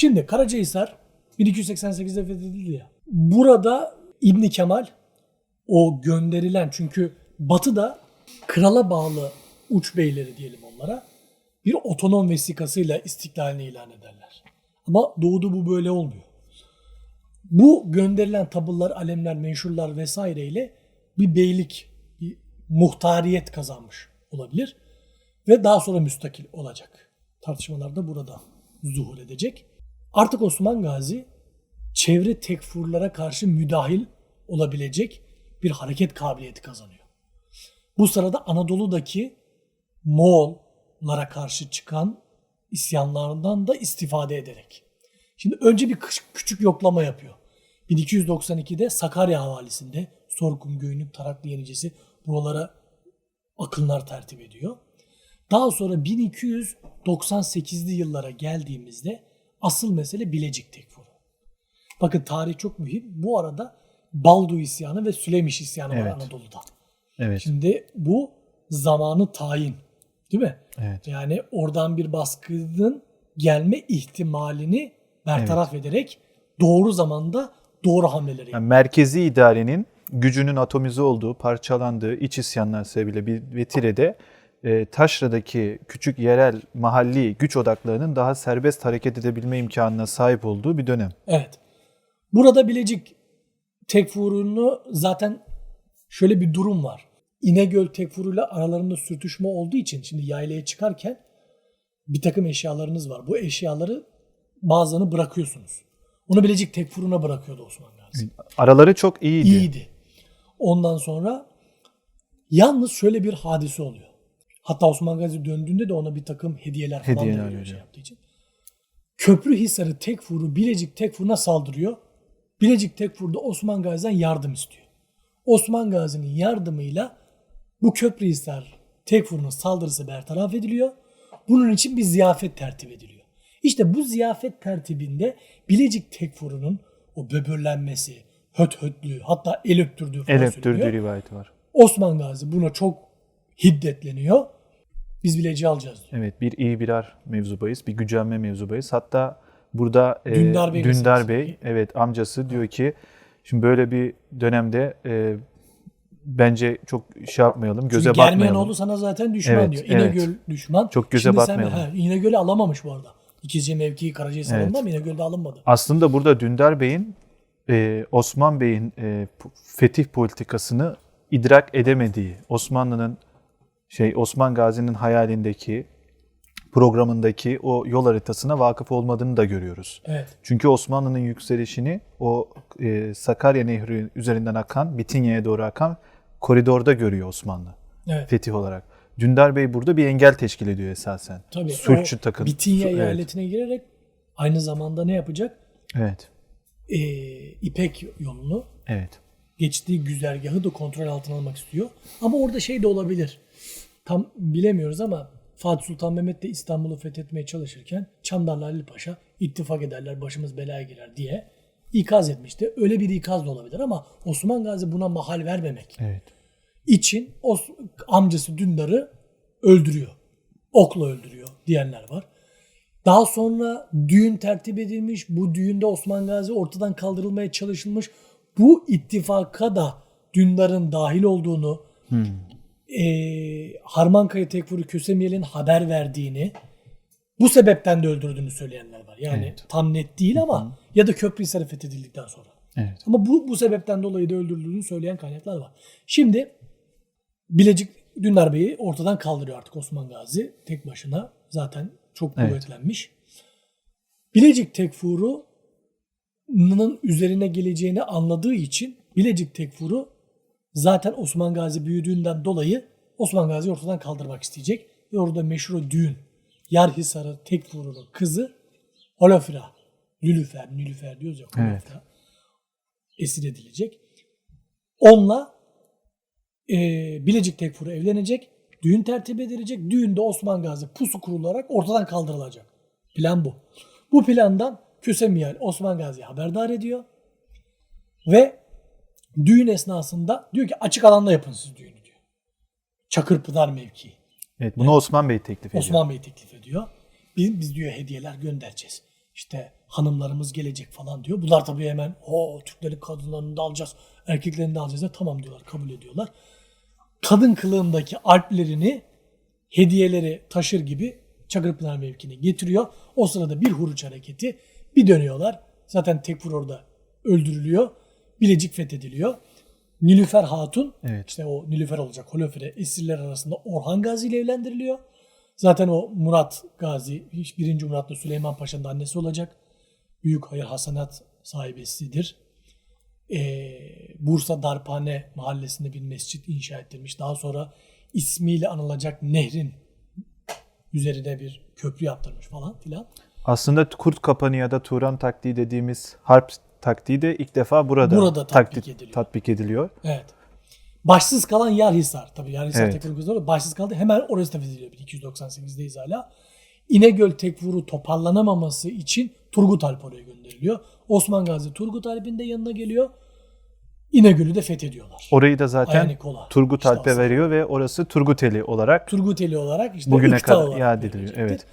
Şimdi Karacahisar 1288'de fethedildi ya. Burada İbni Kemal o gönderilen çünkü batıda krala bağlı uç beyleri diyelim onlara bir otonom vesikasıyla istiklalini ilan ederler. Ama doğuda bu böyle olmuyor. Bu gönderilen tabullar, alemler, menşurlar vesaireyle bir beylik, bir muhtariyet kazanmış olabilir. Ve daha sonra müstakil olacak. Tartışmalar da burada zuhur edecek. Artık Osman Gazi çevre tekfurlara karşı müdahil olabilecek bir hareket kabiliyeti kazanıyor. Bu sırada Anadolu'daki Moğollara karşı çıkan isyanlarından da istifade ederek. Şimdi önce bir küçük yoklama yapıyor. 1292'de Sakarya havalisinde Sorkum, Göynük, Taraklı Yenicesi buralara akınlar tertip ediyor. Daha sonra 1298'li yıllara geldiğimizde asıl mesele Bilecik Tekfuru. Bakın tarih çok mühim. Bu arada Baldu isyanı ve Süleymiş isyanı var Evet. Anadolu'da. Evet. Şimdi bu zamanı tayin. Değil mi? Evet. Yani oradan bir baskının gelme ihtimalini bertaraf ederek doğru zamanda doğru hamleleri yapıyor. Yani merkezi idarenin gücünün atomize olduğu, parçalandığı iç isyanlar sebebiyle bir vetirede e, Taşra'daki küçük yerel mahalli güç odaklarının daha serbest hareket edebilme imkanına sahip olduğu bir dönem. Evet. Burada Bilecik tekfurunu zaten şöyle bir durum var. İnegöl tekfuruyla aralarında sürtüşme olduğu için şimdi yaylaya çıkarken bir takım eşyalarınız var. Bu eşyaları bazılarını bırakıyorsunuz. Onu Bilecik tekfuruna bırakıyordu Osman Gazi. Araları çok iyiydi. İyiydi. Ondan sonra yalnız şöyle bir hadise oluyor. Hatta Osman Gazi döndüğünde de ona bir takım hediyeler falan Hediyeler veriyor şey yaptığı için. Köprühisar'ı Tekfur'u Bilecik Tekfur'una saldırıyor. Bilecik Tekfur'da Osman Gazi'den yardım istiyor. Osman Gazi'nin yardımıyla bu Köprühisar Tekfur'un saldırısı bertaraf ediliyor. Bunun için bir ziyafet tertip ediliyor. İşte bu ziyafet tertibinde Bilecik Tekfur'unun o böbürlenmesi, höt hötlüğü hatta el öptürdüğü falan El söyleniyor. öptürdüğü rivayeti var. Osman Gazi buna çok hiddetleniyor. Biz Bilecik'i alacağız diyor. Evet bir iyi birer mevzubayız, bir gücenme mevzubayız. Hatta burada e, Dündar Bey Dündar meselesi. Bey, evet amcası diyor ki şimdi böyle bir dönemde e, bence çok şey yapmayalım, göze Çünkü batmayalım. Germiyanoğlu sana zaten düşman Evet, diyor. evet. İnegöl düşman. Çok göze Şimdi batmayalım. Sen, he, İnegöl'ü alamamış bu arada. İkizce mevkii Karacahisar Evet. ama İnegöl'de alınmadı. Aslında burada Dündar Bey'in e, Osman Bey'in e, fetih politikasını idrak edemediği, Osmanlı'nın şey Osman Gazi'nin hayalindeki programındaki o yol haritasına vakıf olmadığını da görüyoruz. Evet. Çünkü Osmanlı'nın yükselişini o e, Sakarya Nehri üzerinden akan, Bitinya'ya doğru akan koridorda görüyor Osmanlı Evet. fetih olarak. Dündar Bey burada bir engel teşkil ediyor esasen. Tabii. O takın. Bitinya Evet. eyaletine girerek aynı zamanda ne yapacak? Evet. Ee, İpek yolunu Evet. Geçtiği güzergahı da kontrol altına almak istiyor. Ama orada şey de olabilir. Tam bilemiyoruz ama Fatih Sultan Mehmet de İstanbul'u fethetmeye çalışırken Çandarlı Ali Paşa ittifak ederler başımız belaya girer diye ikaz etmişti. Öyle bir ikaz da olabilir ama Osman Gazi buna mahal vermemek Evet. için Os- amcası Dündar'ı öldürüyor. Okla öldürüyor diyenler var. Daha sonra düğün tertip edilmiş. Bu düğünde Osman Gazi ortadan kaldırılmaya çalışılmış. Bu ittifaka da Dündar'ın dahil olduğunu, eee Harmankaya Tekfur'u Kösemiyel'in haber verdiğini, bu sebepten de öldürdüğünü söyleyenler var. Yani Evet. tam net değil ama ya da Köprühisar'ı fethedildikten sonra. Evet. Ama bu, bu sebepten dolayı da öldürüldüğünü söyleyen kaynaklar var. Şimdi Bilecik Dündar Bey'i ortadan kaldırıyor artık Osman Gazi tek başına. Zaten çok Evet. kuvvetlenmiş. Bilecik Tekfuru'nun üzerine geleceğini anladığı için Bilecik Tekfuru zaten Osman Gazi büyüdüğünden dolayı Osman Gazi'yi ortadan kaldırmak isteyecek. Ve orada meşhur o düğün Yarhisar'ı Tekfuru'nun kızı Holofra, Lülüfer, Nülüfer diyoruz ya Evet. Holofra esir edilecek. Onunla e, Bilecik Tekfur'u evlenecek. Düğün tertip edilecek. Düğünde Osman Gazi pusu kurularak ortadan kaldırılacak. Plan bu. Bu plandan Kösemiyel Osman Gazi'yi haberdar ediyor. Ve düğün esnasında diyor ki açık alanda yapın siz düğünü diyor. Çakırpınar mevkii. Evet, bunu Osman Bey teklif ediyor. Osman Bey teklif ediyor. Biz, biz diyor hediyeler göndereceğiz. işte hanımlarımız gelecek falan diyor. Bunlar tabii hemen o Türklerin kadınlarını da alacağız, erkeklerini de alacağız. diye tamam diyorlar, kabul ediyorlar. Kadın kılığındaki alplerini hediyeleri taşır gibi Çakırpınar mevkine getiriyor. O sırada bir huruç hareketi bir dönüyorlar. Zaten Tekfur orada öldürülüyor. Bilecik fethediliyor. Nilüfer Hatun Evet. işte o Nilüfer olacak Holofere esirler arasında Orhan Gazi ile evlendiriliyor. Zaten o Murat Gazi, birinci Murat da Süleyman Paşa'nın annesi olacak. Büyük hayır hasanat sahibesidir. Ee, Bursa Darphane mahallesinde bir mescit inşa ettirmiş. Daha sonra ismiyle anılacak nehrin üzerine bir köprü yaptırmış falan filan. Aslında Kurt Kapanı ya da Turan taktiği dediğimiz harp taktiği de ilk defa burada, Burada tatbik taktik- ediliyor. tatbik ediliyor. Evet. Başsız kalan Yarhisar. Tabii Yarhisar Evet. Tekfur Kızları başsız kaldı. Hemen orası da fethediliyor. 1298'deyiz hala. İnegöl Tekfur'u toparlanamaması için Turgut Alp oraya gönderiliyor. Osman Gazi Turgut Alp'in de yanına geliyor. İnegöl'ü de fethediyorlar. Orayı da zaten. Turgut İşte Alp'e veriyor ve orası Turguteli olarak Turguteli olarak işte bugüne kadar iade ediliyor. Evet.